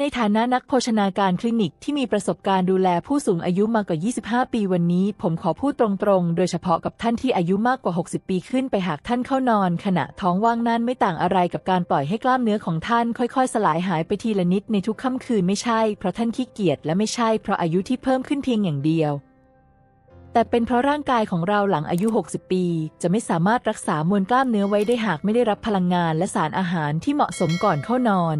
ในฐานะนักโภชนาการคลินิกที่มีประสบการณ์ดูแลผู้สูงอายุมากกว่า 25 ปีวันนี้ ผมขอพูดตรงๆ โดยเฉพาะกับท่านที่อายุมากกว่า 60 ปีขึ้นไปหากท่านเข้านอน ขณะท้องว่างนั่นไม่ต่างอะไรกับการปล่อยให้กล้ามเนื้อของท่านค่อยๆ สลายหายไปทีละนิดในทุกค่ำคืนไม่ใช่ เพราะท่านขี้เกียจและไม่ใช่เพราะอายุที่เพิ่มขึ้นเพียงอย่างเดียวแต่เป็นเพราะร่างกายของเราหลังอายุ 60 ปี จะไม่สามารถรักษามวลกล้ามเนื้อไว้ได้หากไม่ได้รับพลังงานและสารอาหารที่เหมาะสมก่อนเข้านอน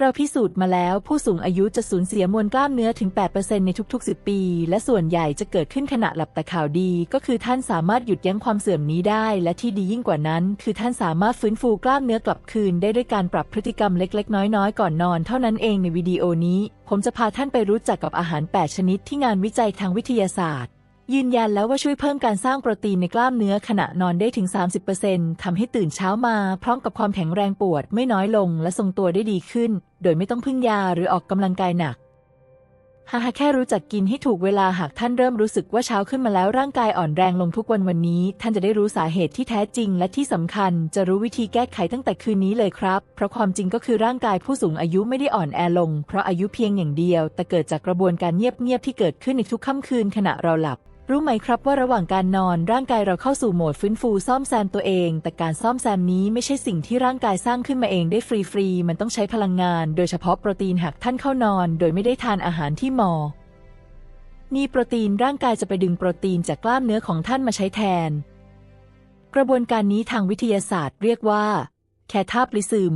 เราพิสูจน์มาแล้วผู้สูงอายุจะสูญเสียมวลกล้ามเนื้อถึง 8%ในทุกๆ 10 ปี และส่วนใหญ่จะเกิดขึ้นขณะหลับแต่ข่าวดี ก็คือท่านสามารถหยุดยั้งความเสื่อมนี้ได้ และที่ดียิ่งกว่านั้น คือท่านสามารถฟื้นฟูกล้ามเนื้อกลับคืน ได้ด้วยการปรับพฤติกรรมเล็ก ๆ น้อยๆ ก่อนนอน เท่านั้นเองในวิดีโอนี้ ผมจะพาท่านไปรู้จักกับอาหาร 8 ชนิดที่งานวิจัยทางวิทยาศาสตร์ ยืนยันแล้วว่าช่วยเพิ่มการสร้างโปรตีนในกล้ามเนื้อขณะนอนได้ถึง 30%ทำให้ตื่นเช้ามา พร้อมกับความแข็งแรงปวดไม่น้อยลงและทรงตัวได้ดีขึ้น โดยไม่ต้องพึ่งยาหรือออกกำลังกายหนักหากแค่รู้จักกินให้ถูกเวลาหากท่านเริ่มรู้สึกว่าเช้าขึ้นมาแล้วร่างกายอ่อนแรงลงทุกวันวันนี้ ท่านจะได้รู้สาเหตุที่แท้จริง และที่สำคัญ จะรู้วิธีแก้ไขตั้งแต่คืนนี้เลยครับ เพราะความจริงก็คือร่างกายผู้สูงอายุไม่ได้อ่อนแอลง เพราะอายุเพียงอย่างเดียว แต่เกิดจากกระบวนการเงียบๆที่เกิดขึ้นในทุกค่ำคืนขณะเราหลับ รู้ไหมครับว่าระหว่างการนอนร่างกายเราเข้าสู่โหมดฟื้นฟูซ่อมแซมตัวเอง แต่การซ่อมแซมนี้ไม่ใช่สิ่งที่ร่างกายสร้างขึ้นมาเองได้ฟรีๆ มันต้องใช้พลังงาน โดยเฉพาะโปรตีนหากท่านเข้านอน โดยไม่ได้ทานอาหารที่เหมอมีโปรตีนร่างกายจะไปดึงโปรตีนจากกล้ามเนื้อของท่านมาใช้แทน กระบวนการนี้ทางวิทยาศาสตร์เรียกว่าแคทาปลิซึม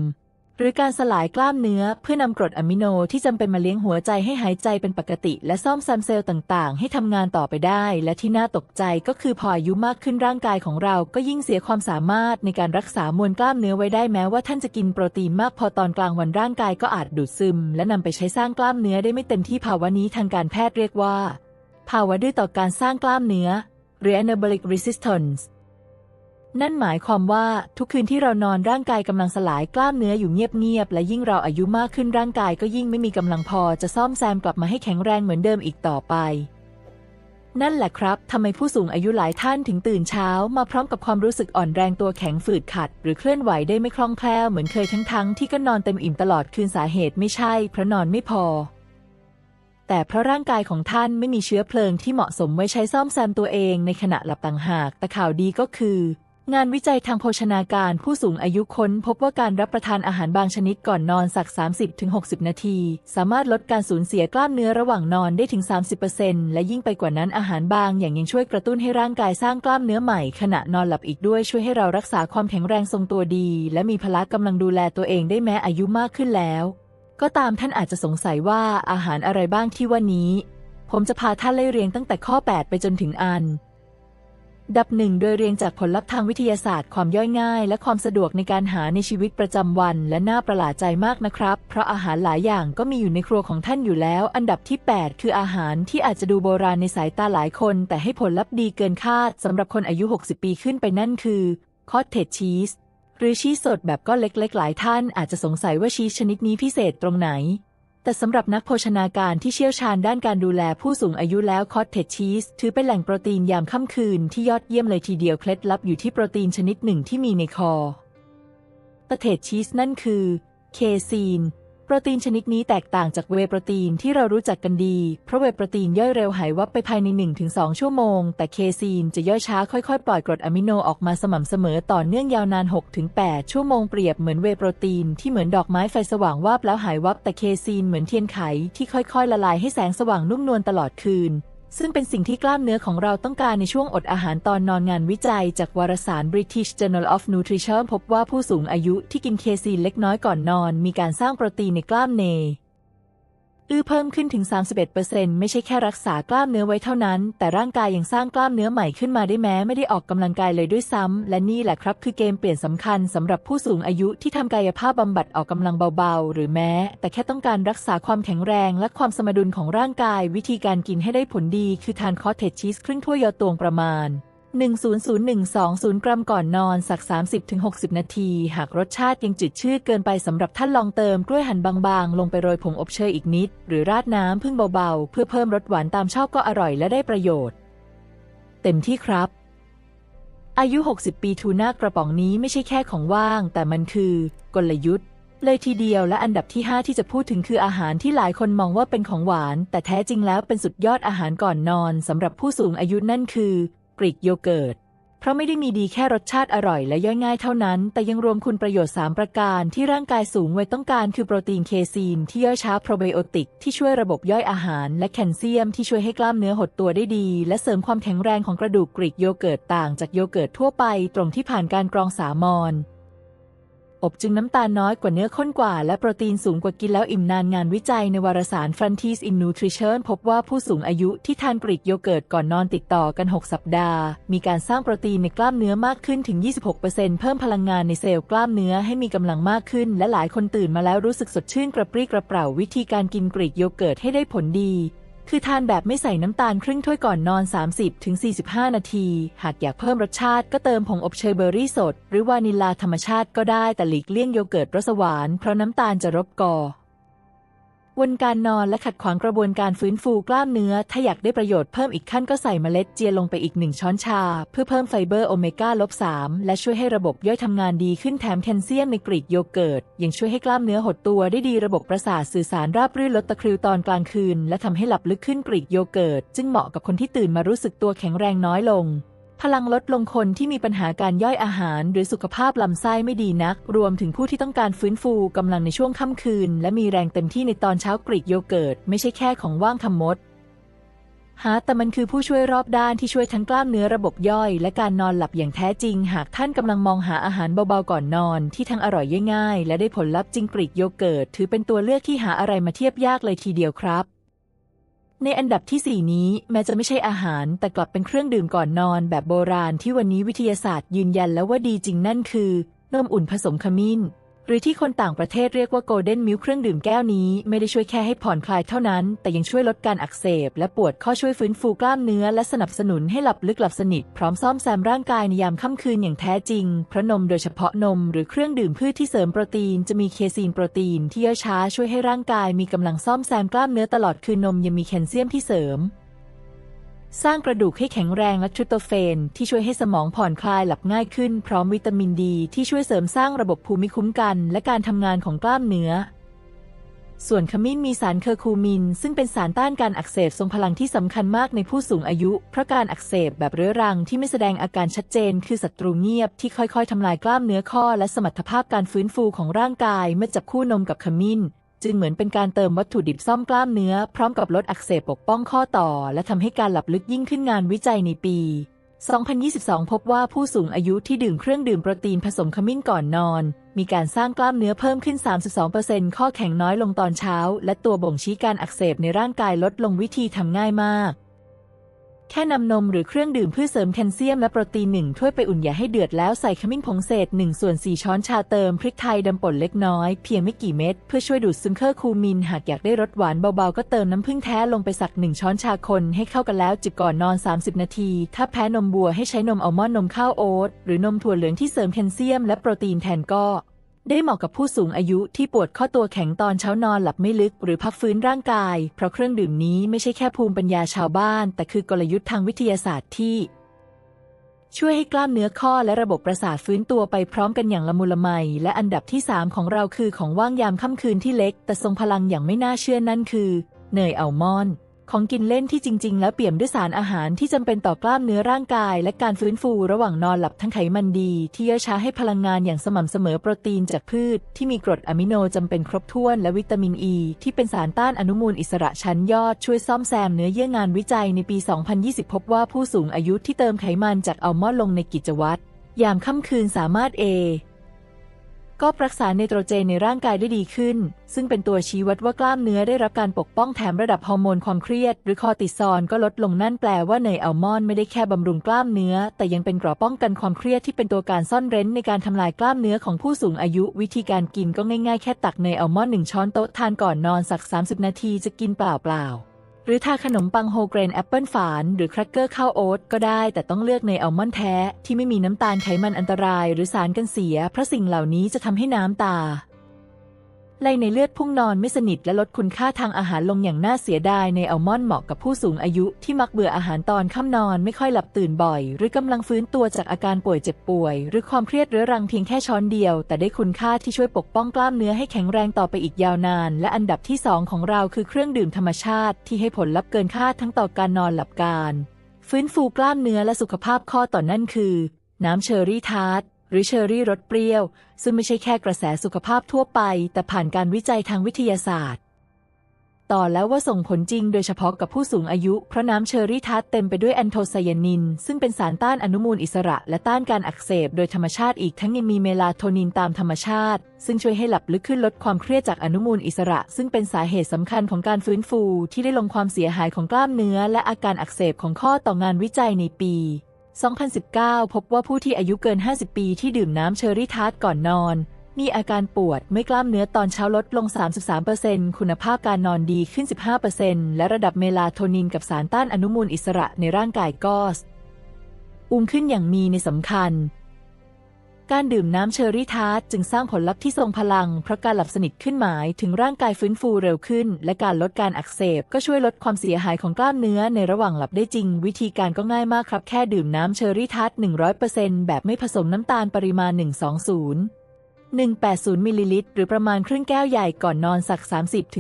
รือการสลายกล้ามเนื้อเพื่อนำกรดอะมิโนที่จำเป็นมาเลี้ยงหัวใจให้หายใจเป็นปกติ และซ่อมแซมเซลล์ต่างๆ ให้ทำงานต่อไปได้ และที่น่าตกใจก็คือพออายุมากขึ้นร่างกายของเราก็ยิ่งเสียความสามารถในการรักษามวลกล้ามเนื้อไว้ได้แม้ว่าท่านจะกินโปรตีนมากพอตอนกลางวันร่างกายก็อาจดูดซึม และนำไปใช้สร้างกล้ามเนื้อได้ไม่เต็มที่ภาวะนี้ทางการแพทย์เรียกว่า ภาวะดื้อต่อการสร้างกล้ามเนื้อหรือ anabolic resistance นั่นหมายความว่าทุกคืนที่เรานอนร่างกายกำลังสลายกล้ามเนื้ออยู่เงียบๆ และยิ่งเราอายุมากขึ้นร่างกายก็ยิ่งไม่มีกำลังพอจะซ่อมแซมกลับมาให้แข็งแรงเหมือนเดิมอีกต่อไป นั่นแหละครับทำไมผู้สูงอายุหลายท่านถึงตื่นเช้า มาพร้อมกับความรู้สึกอ่อนแรงตัวแข็งฝืดขัด หรือเคลื่อนไหวได้ไม่คล่องแคล่วเหมือนเคยทั้งๆที่ก็นอนเต็มอิ่มตลอดคืนสาเหตุไม่ใช่เพราะนอนไม่พอแต่เพราะร่างกายของท่านไม่มีเชื้อเพลิงที่เหมาะสมไว้ใช้ซ่อมแซมตัวเองในขณะหลับต่างหาก แต่ข่าวดีก็คือ งานวิจัยทางโภชนาการผู้สูงอายุค้นพบว่าการรับประทานอาหารบางชนิดก่อนนอนสัก 30-60 นาที สามารถลดการสูญเสียกล้ามเนื้อระหว่างนอนได้ถึง 30%และยิ่งไปกว่านั้นอาหารบางอย่างยังช่วยกระตุ้นให้ร่างกายสร้างกล้ามเนื้อใหม่ขณะนอนหลับอีกด้วยช่วยให้เรารักษาความแข็งแรงทรงตัวดี และมีพละกำลังดูแลตัวเองได้แม้อายุมากขึ้นแล้ว ก็ตามท่านอาจจะสงสัยว่าอาหารอะไรบ้างที่ว่านี้ ผมจะพาท่านไล่เรียงตั้งแต่ข้อ 8 ไปจนถึงอัน ดับหนึ่งโดยเรียงจากผลลัพธ์ทางวิทยาศาสตร์ความย่อยง่าย และความสะดวกในการหาในชีวิตประจำวัน และน่าประหลาดใจมากนะครับ เพราะอาหารหลายอย่างก็มีอยู่ในครัวของท่านอยู่แล้ว อันดับที่ 8 คืออาหารที่อาจจะดูโบราณในสายตาหลายคน แต่ให้ผลลัพธ์ดีเกินคาดสำหรับคนอายุ 60 ปีขึ้นไปนั่นคือคอตเทจชีสหรือชีสสดแบบก้อนเล็กๆ หลายท่านอาจจะสงสัยว่าชีสชนิดนี้พิเศษตรงไหน แต่สำหรับนักโภชนาการที่เชี่ยวชาญด้านการดูแลผู้สูงอายุแล้วคอตเทจชีสถือเป็นแหล่งโปรตีนยามค่ำคืนที่ยอดเยี่ยมเลยทีเดียวเคล็ดลับอยู่ที่โปรตีนชนิดหนึ่งที่มีในคอตเทจชีสนั่นคือ เคซีน โปรตีนชนิดนี้แตกต่างจากเวโปรตีนที่เรารู้จักกันดี เพราะเวโปรตีนย่อยเร็วหายวับไปภายใน 1-2 ชั่วโมง แต่เคซีนจะย่อยช้าค่อยๆ ปล่อยกรดอะมิโนออกมาสม่ำเสมอต่อเนื่องยาวนาน 6-8 ชั่วโมงเปรียบเหมือนเวโปรตีนที่เหมือนดอกไม้ไฟสว่างวาบแล้วหายวับแต่เคซีนเหมือนเทียนไขที่ค่อยๆ ละลายให้แสงสว่างนุ่มนวลตลอดคืน ซึ่งเป็นสิ่งที่กล้ามเนื้อของเราต้องการในช่วงอดอาหารตอนนอนงานวิจัย จากวารสาร British Journal of Nutrition พบว่าผู้สูงอายุที่กินเคซีนเล็กน้อยก่อนนอน มีการสร้างโปรตีนในกล้ามเนื้อ อื้อเพิ่มขึ้นถึง 31%ไม่ใช่แค่รักษากล้ามเนื้อไว้เท่านั้น แต่ร่างกายยังสร้างกล้ามเนื้อใหม่ขึ้นมาได้แม้ไม่ได้ออกกำลังกายเลยด้วยซ้ำและนี่แหละครับคือเกมเปลี่ยนสำคัญสำหรับผู้สูงอายุที่ทำกายภาพบำบัดออกกำลังเบาๆ หรือแม้ แต่แค่ต้องการรักษาความแข็งแรง และความสมดุลของร่างกาย วิธีการกินให้ได้ผลดี คือทานคอสเทจชีสครึ่งถ้วยยอตวงประมาณ 100-120กรัมก่อนนอนสัก 30-60 นาที หากรสชาติยังจืดชืดเกินไปสำหรับท่านลองเติมกล้วยหั่นบางๆ ลงไปโรยผงอบเชยอีกนิด หรือราดน้ำพึ่งเบาๆ เพื่อเพิ่มรสหวานตามชอบก็อร่อยและได้ประโยชน์ เต็มที่ครับ อายุ 60 ปีทูน่ากระป๋องนี้ไม่ใช่แค่ของว่าง แต่มันคือกลยุทธ์ เลยทีเดียวและอันดับที่ 5 ที่จะพูดถึงคืออาหารที่หลายคนมองว่าเป็นของหวาน แต่แท้จริงแล้วเป็นสุดยอดอาหารก่อนนอนสำหรับผู้สูงอายุนั่นคือ รีกโยเกิร์ต เพราะไม่ได้มีดีแค่รสชาติอร่อยและย่อยง่ายเท่านั้น แต่ยังรวมคุณประโยชน์ 3 ประการที่ร่างกายสูงวัยต้องการคือโปรตีนเคซีนที่ย่อยช้าโปรไบโอติกที่ช่วยระบบย่อยอาหาร และแคลเซียมที่ช่วยให้กล้ามเนื้อหดตัวได้ดี และเสริมความแข็งแรงของกระดูกกรีกโยเกิร์ตต่างจากโยเกิร์ตทั่วไป ตรงที่ผ่านการกรองสามอน อบจึงน้ำตาลน้อยกว่าเนื้อข้นกว่า และโปรตีนสูงกว่ากินแล้วอิ่มนานงานวิจัยในวารสาร Frontiers in Nutrition พบว่าผู้สูงอายุที่ทานกรีกโยเกิร์ตก่อนนอนติดต่อกัน 6 สัปดาห์ มีการสร้างโปรตีนในกล้ามเนื้อมากขึ้นถึง 26%เพิ่มพลังงานในเซลล์กล้ามเนื้อให้มีกำลังมากขึ้น และหลายคนตื่นมาแล้วรู้สึกสดชื่นกระปรี้กระเปร่าวิธีการกินกรีกโยเกิร์ตให้ได้ผลดี คือทานแบบไม่ใส่น้ำตาลครึ่งถ้วยก่อนนอน 30-45 นาที หากอยากเพิ่มรสชาติก็เติมผงอบเชยเบอร์รี่สด หรือวานิลลาธรรมชาติก็ได้แต่หลีกเลี่ยงโยเกิร์ตรสหวานเพราะน้ำตาลจะรบกอ วนการนอนและขัดขวางกระบวนการฟื้นฟูกล้ามเนื้อ ถ้าอยากได้ประโยชน์เพิ่มอีกขั้นก็ใส่เมล็ดเจียลงไปอีกหนึ่งช้อนชา เพื่อเพิ่มไฟเบอร์โอเมก้าลบ3และช่วยให้ระบบย่อยทำงานดีขึ้นแถมแคลเซียมในกรีกโยเกิร์ตยังช่วยให้กล้ามเนื้อหดตัวได้ดีระบบประสาทสื่อสารราบรื่นลดตะคริวตอนกลางคืน และทำให้หลับลึกขึ้นกรีกโยเกิร์ตจึงเหมาะกับคนที่ตื่นมารู้สึกตัวแข็งแรงน้อยลง พลังลดลงคนที่มีปัญหาการย่อยอาหาร หรือสุขภาพลำไส้ไม่ดีนัก รวมถึงผู้ที่ต้องการฟื้นฟูกำลังในช่วงค่ำคืน และมีแรงเต็มที่ในตอนเช้ากรีกโยเกิร์ต ไม่ใช่แค่ของว่างคำมดหาแต่มันคือผู้ช่วยรอบด้านที่ช่วยทั้งกล้ามเนื้อระบบย่อย และการนอนหลับอย่างแท้จริง หากท่านกำลังมองหาอาหารเบาๆก่อนนอน ที่ทั้งอร่อยง่ายๆและได้ผลลัพธ์จริงกรีกโยเกิร์ตถือเป็นตัวเลือกที่หาอะไรมาเทียบยากเลยทีเดียวครับ ในอันดับที่ 4 นี้แม้จะไม่ใช่อาหาร แต่กลับเป็นเครื่องดื่มก่อนนอนแบบโบราณที่วันนี้วิทยาศาสตร์ยืนยันแล้วว่าดีจริงนั่นคือนมอุ่นผสมขมิ้น หรือที่คนต่างประเทศเรียกว่าโกลเด้นมิลเครื่องดื่มแก้วนี้ไม่ได้ช่วยแค่ให้ผ่อนคลายเท่านั้น แต่ยังช่วยลดการอักเสบ และปวดข้อช่วยฟื้นฟูกล้ามเนื้อ และสนับสนุนให้หลับลึกหลับสนิท พร้อมซ่อมแซมร่างกายในยามค่ำคืนอย่างแท้จริง เพราะนมโดยเฉพาะนมหรือเครื่องดื่มพืชที่เสริมโปรตีน จะมีเคซีนโปรตีนที่ย่อยช้าช่วยให้ร่างกายมีกำลังซ่อมแซมกล้ามเนื้อตลอดคืนนมยังมีแคลเซียมที่เสริม สร้างกระดูกให้แข็งแรงและทริปโตเฟน ที่ช่วยให้สมองผ่อนคลายหลับง่ายขึ้น พร้อมวิตามินดี ที่ช่วยเสริมสร้างระบบภูมิคุ้มกัน และการทำงานของกล้ามเนื้อ ส่วนขมิ้นมีสารเคอร์คูมิน ซึ่งเป็นสารต้านการอักเสบทรงพลังที่สำคัญมากในผู้สูงอายุ เพราะการอักเสบแบบเรื้อรังที่ไม่แสดงอาการชัดเจน คือศัตรูเงียบที่ค่อยๆทำลายกล้ามเนื้อข้อ และสมรรถภาพการฟื้นฟูของร่างกายเมื่อจับคู่นมกับขมิ้น จึงเหมือนเป็นการเติมวัตถุดิบซ่อมกล้ามเนื้อ พร้อมกับลดอักเสบปกป้องข้อต่อ และทำให้การหลับลึกยิ่งขึ้นงานวิจัยในปี 2022 พบว่าผู้สูงอายุที่ดื่มเครื่องดื่มโปรตีนผสมขมิ้นก่อนนอน มีการสร้างกล้ามเนื้อเพิ่มขึ้น 32%ข้อแข็งน้อยลงตอนเช้า และตัวบ่งชี้การอักเสบในร่างกายลดลงวิธีทำง่ายมาก แค่นำนมหรือเครื่องดื่มเพื่อเสริมแคลเซียมและโปรตีนหนึ่งถ้วยไปอุ่นอย่าให้เดือดแล้วใส่ขมิ้นผงเศษ1ส่วน4ช้อนชาเติมพริกไทยดำป่นเล็กน้อยเพียงไม่กี่เม็ดเพื่อช่วยดูดซึมเคอร์คูมิน หากอยากได้รสหวานเบาๆ ก็เติมน้ำผึ้งแท้ลงไปสักหนึ่งช้อนชาคนให้เข้ากันแล้วจิบก่อนนอน 30 นาที ถ้าแพ้นมบัวให้ใช้นมอัลมอนด์นมข้าวโอ๊ตหรือนมถั่วเหลืองที่เสริมแคลเซียมและโปรตีนแทนก็ ได้เหมาะกับผู้สูงอายุที่ปวดข้อตัวแข็งตอนเช้านอนหลับไม่ลึกหรือพักฟื้นร่างกาย เพราะเครื่องดื่มนี้ไม่ใช่แค่ภูมิปัญญาชาวบ้าน แต่คือกลยุทธ์ทางวิทยาศาสตร์ที่ ช่วยให้กล้ามเนื้อข้อและระบบประสาทฟื้นตัวไปพร้อมกันอย่างละมุละไม และอันดับที่ 3 ของเราคือของว่างยามค่ำคืนที่เล็ก แต่ทรงพลังอย่างไม่น่าเชื่อนั่นคือ เนยอัลมอนด์ ของกินเล่นที่จริง ๆ แล้วเปี่ยมด้วยสารอาหารที่จำเป็นต่อกล้ามเนื้อร่างกาย และการฟื้นฟูระหว่างนอนหลับทั้งไขมันดี ที่ย่อยช้าให้พลังงานอย่างสม่ำเสมอโปรตีนจากพืช ที่มีกรดอะมิโนจำเป็นครบถ้วนและวิตามินอ e, ีที่เป็นสารต้านอนุมูลอิสระชั้นยอดช่วยซ่อมแซมเนื้อเยื่องานวิจัยในปี 2020 พบว่าผู้สูงอายุที่เติมไขมันจากอัลมอนด์ลงในกิจวัตรยามค่ำคืนสามารถเอ ก็รักษาไนโตรเจนในร่างกายได้ดีขึ้น ซึ่งเป็นตัวชี้วัดว่ากล้ามเนื้อได้รับการปกป้องแถมระดับฮอร์โมนความเครียด หรือคอติซอลก็ลดลงนั่นแปลว่าเนยอัลมอนด์ไม่ได้แค่บำรุงกล้ามเนื้อ แต่ยังเป็นเกราะป้องกันความเครียดที่เป็นตัวการซ่อนเร้นในการทำลายกล้ามเนื้อของผู้สูงอายุ วิธีการกินก็ง่ายๆแค่ตักเนยอัลมอนด์หนึ่งช้อนโต๊ะทานก่อนนอนสัก 30 นาทีจะกินเปล่าๆ หรือทาขนมปังโฮเกรนแอปเปิลฝาน หรือครกเกอร์ข้าวโอ๊ตก็ได้ แต่ต้องเลือกในอัลมอนด์แท้ ที่ไม่มีน้ำตาลไขมันอันตราย หรือสารกันเสีย เพราะสิ่งเหล่านี้จะทำให้น้ำตา ไลในเลือดพุ่งนอนไม่สนิทและลดคุณค่าทางอาหารลงอย่างน่าเสียดายในอัลมอนด์เหมาะกับผู้สูงอายุที่มักเบื่ออาหารตอนค่ำนอนไม่ค่อยหลับตื่นบ่อย หรือกำลังฟื้นตัวจากอาการป่วยเจ็บป่วย หรือความเครียดเรื้อรังเพียงแค่ช้อนเดียว แต่ได้คุณค่าที่ช่วยปกป้องกล้ามเนื้อให้แข็งแรงต่อไปอีกยาวนาน และอันดับที่สองของเราคือเครื่องดื่มธรรมชาติ ที่ให้ผลลัพธ์เกินคาดทั้งต่อการนอนหลับการ ฟื้นฟูกล้ามเนื้อและสุขภาพข้อต่อนนั่นคือ น้ำเชอร์รี่ทาร์ต หรือเชอร์รี่รสเปรี้ยว ซึ่งไม่ใช่แค่กระแสสุขภาพทั่วไป แต่ผ่านการวิจัยทางวิทยาศาสตร์ ต่อแล้วว่าส่งผลจริงโดยเฉพาะกับผู้สูงอายุ เพราะน้ำเชอร์รี่ทาร์ตเต็มไปด้วยแอนโทไซยานิน ซึ่งเป็นสารต้านอนุมูลอิสระ และต้านการอักเสบโดยธรรมชาติอีกทั้งยังมีเมลาโทนินตามธรรมชาติ ซึ่งช่วยให้หลับลึกขึ้นลดความเครียดจากอนุมูลอิสระ ซึ่งเป็นสาเหตุสำคัญของการฟื้นฟู ที่ได้ลงความเสียหายของกล้ามเนื้อ และอาการอักเสบของข้อต่องานวิจัยในปี 2019 พบว่าผู้ที่อายุเกิน 50 ปีที่ดื่มน้ำเชอร์รี่ทาร์ตก่อนนอน มีอาการปวดไม่กล้ามเนื้อตอนเช้าลดลง 33%คุณภาพการนอนดีขึ้น 15%และระดับเมลาโทนินกับสารต้านอนุมูลอิสระในร่างกายก็อุ้มขึ้นอย่างมีในสำคัญ การดื่มน้ำเชอร์รี่ทาร์ตจึงสร้างผลลัพธ์ที่ทรงพลัง เพราะการหลับสนิทขึ้นหมายถึงร่างกายฟื้นฟูเร็วขึ้น และการลดการอักเสบ ก็ช่วยลดความเสียหายของกล้ามเนื้อในระหว่างหลับได้จริง วิธีการก็ง่ายมากครับแค่ดื่มน้ำเชอร์รี่ทาร์ต100%แบบไม่ผสมน้ำตาลปริมาณ 120 180 มิลลิลิตร หรือประมาณครึ่งแก้วใหญ่ก่อนนอนสัก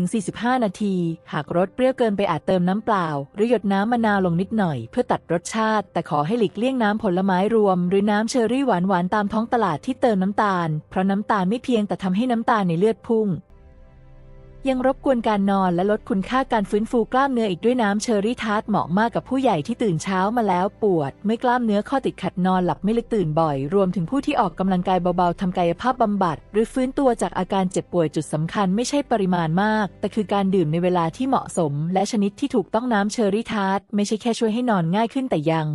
30-45 นาที หากรสเปรี้ยวเกินไปอาจเติมน้ำเปล่า หรือหยดน้ำมะนาวลงนิดหน่อย เพื่อตัดรสชาติ แต่ขอให้หลีกเลี่ยงน้ำผลไม้รวม หรือน้ำเชอร์รี่หวานๆตามท้องตลาดที่เติมน้ำตาล เพราะน้ำตาลไม่เพียงแต่ทำให้น้ำตาลในเลือดพุ่ง ยังรบกวนการนอนและลดคุณค่าการฟื้นฟูกล้ามเนื้ออีกด้วยน้ำเชอร์รี่ทาร์ตเหมาะมากกับผู้ใหญ่ที่ตื่นเช้ามาแล้วปวด ไม่กล้ามเนื้อข้อติดขัดนอนหลับไม่ลึกตื่นบ่อย รวมถึงผู้ที่ออกกำลังกายเบาๆทำกายภาพบำบัด หรือฟื้นตัวจากอาการเจ็บป่วยจุดสำคัญไม่ใช่ปริมาณมาก แต่คือการดื่มในเวลาที่เหมาะสม และชนิดที่ถูกต้องน้ำเชอร์รี่ทาร์ตไม่ใช่แค่ช่วยให้นอนง่ายขึ้นแต่ยัง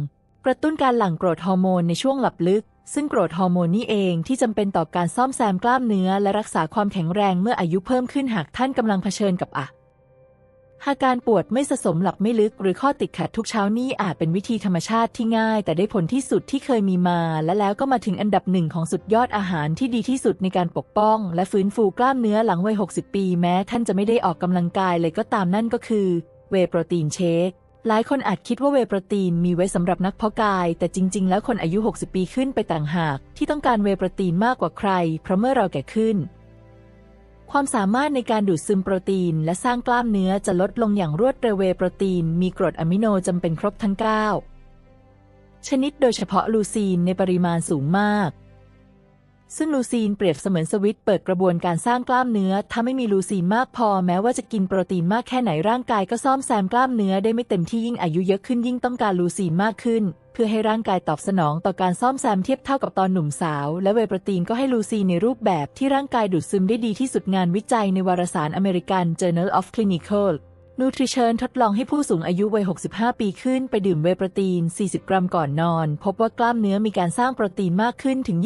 กระตุ้นการหลั่งโกรทฮอร์โมนในช่วงหลับลึก ซึ่งโกรทฮอร์โมนนี่เองที่จำเป็นต่อการซ่อมแซมกล้ามเนื้อ และรักษาความแข็งแรงเมื่ออายุเพิ่มขึ้นหากท่านกำลังเผชิญกับอะหากการปวดไม่สะสมหลับไม่ลึกหรือข้อติดขัดทุกเช้านี่อาจเป็นวิธีธรรมชาติที่ง่าย แต่ได้ผลที่สุดที่เคยมีมา และแล้วก็มาถึงอันดับหนึ่งของสุดยอดอาหารที่ดีที่สุดในการปกป้อง และฟื้นฟูกล้ามเนื้อหลังวัย 60 ปี แม้ท่านจะไม่ได้ออกกำลังกายเลยก็ตามนั่นก็คือ เวโปรตีนเชค หลายคนอาจคิดว่าเวโปรตีนมีไว้สำหรับนักเพาะกาย แต่จริง ๆ แล้วคนอายุ 60 ปีขึ้นไปต่างหาก ที่ต้องการเวโปรตีนมากกว่าใคร เพราะเมื่อเราแก่ขึ้น ความสามารถในการดูดซึมโปรตีน และสร้างกล้ามเนื้อจะลดลงอย่างรวดเร็วเวโปรตีน มีกรดอะมิโนจำเป็นครบทั้ง 9 ชนิดโดยเฉพาะลูซีนในปริมาณสูงมาก ซึ่งลูซีนเปรียบเสมือนสวิตช์เปิดกระบวนการสร้างกล้ามเนื้อ ถ้าไม่มีลูซีนมากพอแม้ว่าจะกินโปรตีนมากแค่ไหนร่างกายก็ซ่อมแซมกล้ามเนื้อได้ไม่เต็มที่ยิ่งอายุเยอะขึ้นยิ่งต้องการลูซีนมากขึ้น เพื่อให้ร่างกายตอบสนองต่อการซ่อมแซมเทียบเท่ากับตอนหนุ่มสาว และเวโปรตีนก็ให้ลูซีนในรูปแบบที่ร่างกายดูดซึมได้ดีที่สุดงานวิจัยในวารสารอเมริ น Journal of Clinical Nutrition ทดลองให้ผู้สูงอายุวัย 65 ปีขึ้นไปดื่มเวโปรตีน 40 กรัมก่อนนอน พบว่ากล้ามเนื้อมีการสร้างโปรตีนมากขึ้นถึง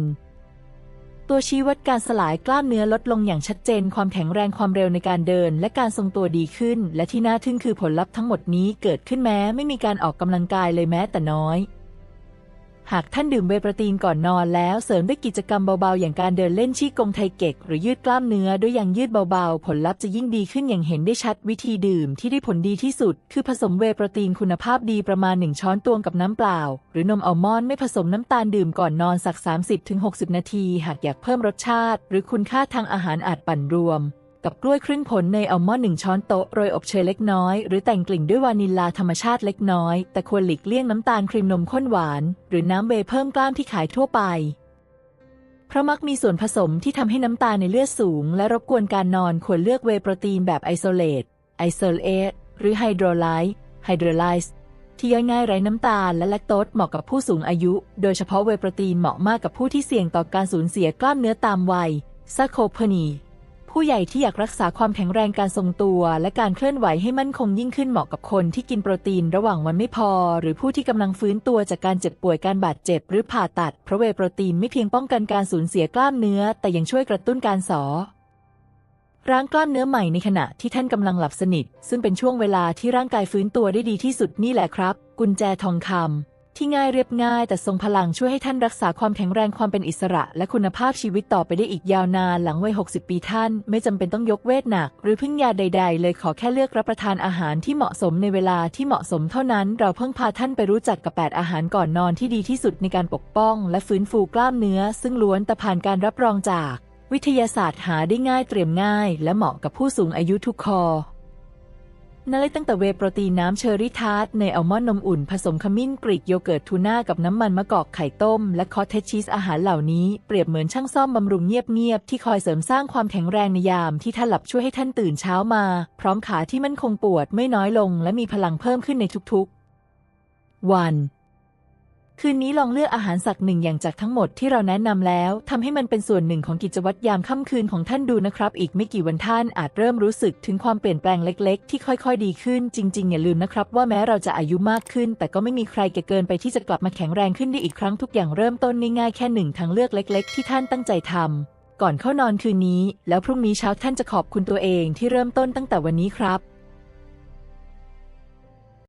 22%ตัวชี้วัดการสลายกล้ามเนื้อลดลงอย่างชัดเจน ความแข็งแรงความเร็วในการเดิน และการทรงตัวดีขึ้น และที่น่าทึ่งคือผลลัพธ์ทั้งหมดนี้เกิดขึ้นแม้ไม่มีการออกกำลังกายเลยแม้แต่น้อย หากท่านดื่มเวปรตีนก่อนนอนแล้วเสริมด้วยกิจกรรมเบาๆ อย่างการเดินเล่นชี้กงไทเก็ก หรือยืดกล้ามเนื้อด้วยยางยืดเบาๆ ผลลัพธ์จะยิ่งดีขึ้นอย่างเห็นได้ชัดวิธีดื่มที่ได้ผลดีที่สุด คือผสมเวปรตีนคุณภาพดีประมาณ 1 ช้อนตวงกับน้ำเปล่า หรือนมอัลมอนด์ไม่ผสมน้ำตาลดื่มก่อนนอนสัก 30-60 นาที หากอยากเพิ่มรสชาติ หรือคุณค่าทางอาหารอาจปั่นรวม กับกล้วยครึ่งผลในอัลมอนด์หนึ่งช้อนโต๊ะโรยอบเชยเล็กน้อย หรือแต่งกลิ่นด้วยวานิลลาธรรมชาติเล็กน้อย แต่ควรหลีกเลี่ยงน้ำตาลครีมนมข้นหวาน หรือน้ำเวย์เพิ่มกล้ามที่ขายทั่วไป เพราะมักมีส่วนผสมที่ทำให้น้ำตาลในเลือดสูง และรบกวนการนอนควรเลือกเวย์โปรตีนแบบไอโซเลตไอโซเลตหรือไฮโดรไลซ์ไฮโดรไลซ์ที่ย่อยง่ายไร้น้ำตาลและแลคโตสเหมาะกับผู้สูงอายุ โดยเฉพาะเวย์โปรตีนเหมาะมากกับผู้ที่เสี่ยงต่อการสูญเสียกล้ามเนื้อตามวัยซาโคเพนี ผู้ใหญ่ที่อยากรักษาความแข็งแรงการทรงตัว และการเคลื่อนไหวให้มั่นคงยิ่งขึ้นเหมาะกับคนที่กินโปรตีนระหว่างวันไม่พอ หรือผู้ที่กำลังฟื้นตัวจากการเจ็บป่วยการบาดเจ็บ หรือผ่าตัด เพราะเวโปรตีนไม่เพียงป้องกันการสูญเสียกล้ามเนื้อ แต่ยังช่วยกระตุ้นการสอร่างกล้ามเนื้อใหม่ในขณะที่ท่านกำลังหลับสนิท ซึ่งเป็นช่วงเวลาที่ร่างกายฟื้นตัวได้ดีที่สุดนี่แหละครับ กุญแจทองคำ ที่ง่ายเรียบง่ายแต่ทรงพลังช่วยให้ท่านรักษาความแข็งแรงความเป็นอิสระ และคุณภาพชีวิตต่อไปได้อีกยาวนานหลังวัย 60 ปีท่าน ไม่จำเป็นต้องยกเวทหนัก หรือพึ่งยาใด ๆ เลยขอแค่เลือกรับประทานอาหารที่เหมาะสมในเวลาที่เหมาะสมเท่านั้น เราเพิ่งพาท่านไปรู้จักกับ 8 อาหารก่อนนอนที่ดีที่สุดในการปกป้อง และฟื้นฟูกล้ามเนื้อ ซึ่งล้วนแต่ผ่านการรับรองจาก วิทยาศาสตร์หาได้ง่ายเตรียมง่าย และเหมาะกับผู้สูงอายุทุกคอ นั่นเลยตั้งแต่เวโปรตีนน้ำเชอร์รี่ทาร์ตในอัลมอนด์นมอุ่นผสมขมิ้นกรีกโยเกิร์ตทูน่ากับน้ำมันมะกอกไข่ต้ม และคอตเทจชีสอาหารเหล่านี้เปรียบเหมือนช่างซ่อมบำรุงเงียบๆที่คอยเสริมสร้างความแข็งแรงในยามที่ท่านหลับช่วยให้ท่านตื่นเช้ามา พร้อมขาที่มั่นคงปวดไม่น้อยลง และมีพลังเพิ่มขึ้นในทุกๆ วัน คืนนี้ลองเลือกอาหารสักหนึ่งอย่างจากทั้งหมดที่เราแนะนำแล้วทำให้มันเป็นส่วนหนึ่งของกิจวัตรยามค่ำคืนของท่านดูนะครับ อีกไม่กี่วันท่านอาจเริ่มรู้สึกถึงความเปลี่ยนแปลงเล็ก ๆ ที่ค่อยๆ ดีขึ้น จริงๆอย่าลืมนะครับ ว่าแม้เราจะอายุมากขึ้น แต่ก็ไม่มีใครแก่เกินไปที่จะกลับมาแข็งแรงขึ้นได้อีกครั้งทุกอย่างเริ่มต้นง่ายๆแค่หนึ่งทางเลือกเล็ก ๆ ที่ท่านตั้งใจทำก่อนเข้านอนคืนนี้ แล้วพรุ่งนี้เช้าท่านจะขอบคุณตัวเองที่เริ่มต้นตั้งแต่วันนี้ครับ